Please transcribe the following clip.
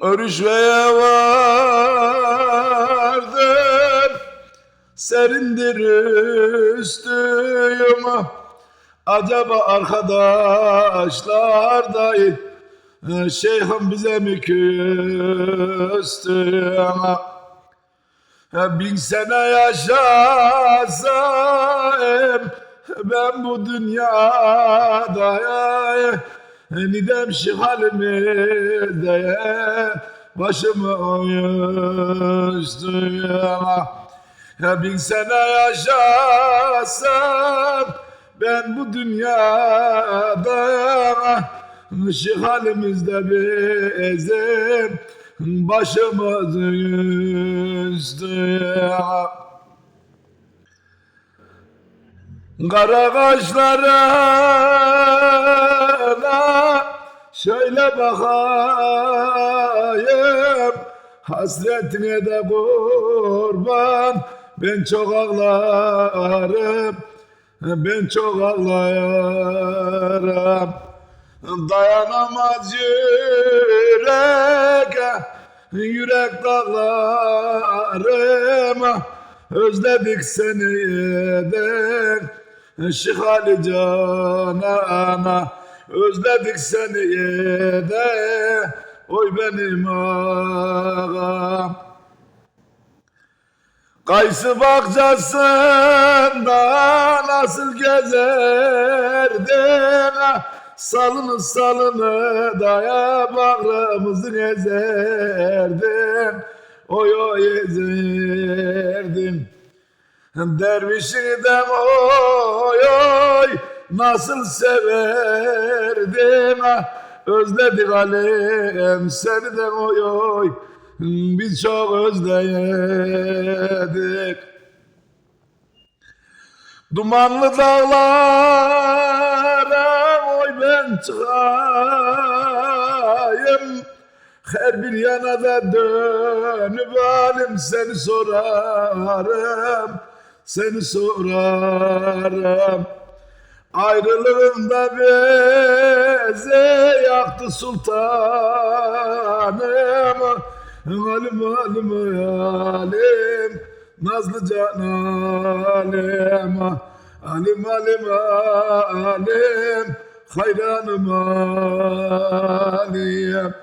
Örüşmeye vardım Serindir üstüme Acaba arkadaşlar da Şeyhim bize mi küstü? Ama Bin sene yaşasam ben bu dünyada Nidem şu halimde başımı üstü ya bin sene yaşasam ben bu dünyada şu halimizde bezim başımız üstü Kara kaşlarına şöyle bakayım Hasretine de kurban. Ben çok ağlarım Ben çok ağlarım. Dayanamaz yürek Yürek dağlarım. Özledik seni de Şihali canana Özledik seni de Oy benim ağam. Kayısı bahçesinde nasıl gezerdin? Salını salını daya bağrımızı ezerdin Oy oy ezerdin Dervişini de oy oy nasıl severdim Özledik alem seni de oy oy. Biz çok özledik. Dumanlı dağlara oy ben çıkayım. Her bir yana da dönüp halim seni sorarım Seni sorarım Ayrılığında bize yaktı sultanım. Halim halim halim Nazlı can halim Halim halim halim Hayranım halim